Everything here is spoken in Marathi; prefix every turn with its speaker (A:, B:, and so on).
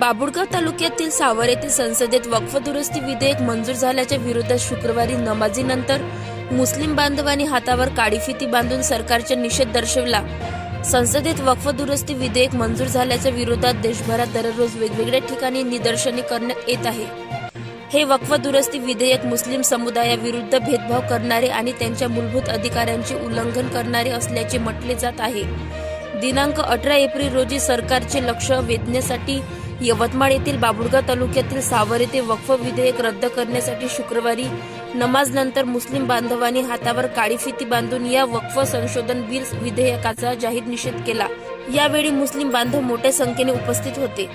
A: बाबुळगाव तालुक्यातील सावर येथील संसदेत वक्फ दुरुस्ती विधेयक मंजूर झाल्याच्या विरोधात शुक्रवारी नमाजीनंतर मुस्लिम बांधवांनी हातावर काळीफिती बांधून सरकारचा निषेध दर्शवला. संसदेत वक्फ दुरुस्ती विधेयक मंजूर झाल्याच्या विरोधात देशभरात दररोज वेगवेगळ्या ठिकाणी निदर्शने करण्यात येत आहे. हे वक्फ दुरुस्ती विधेयक मुस्लिम समुदायाविरुद्ध भेदभाव करणारे आणि त्यांच्या मूलभूत अधिकारांचे उल्लंघन करणारे असल्याचे म्हटले जात आहे. दिनांक अठरा एप्रिल रोजी सरकारचे लक्ष वेधण्यासाठी यवतमाळ येथील बाबुळगाव तालुक्यातील सावर येथे वक्फ विधेयक रद्द करण्यासाठी शुक्रवारी नमाजनंतर मुस्लिम बांधवांनी हातावर काळी फिती बांधून या वक्फ संशोधन बिल विधेयकाचा जाहीर निषेध केला. यावेळी मुस्लिम बांधव मोठ्या संख्येने उपस्थित होते.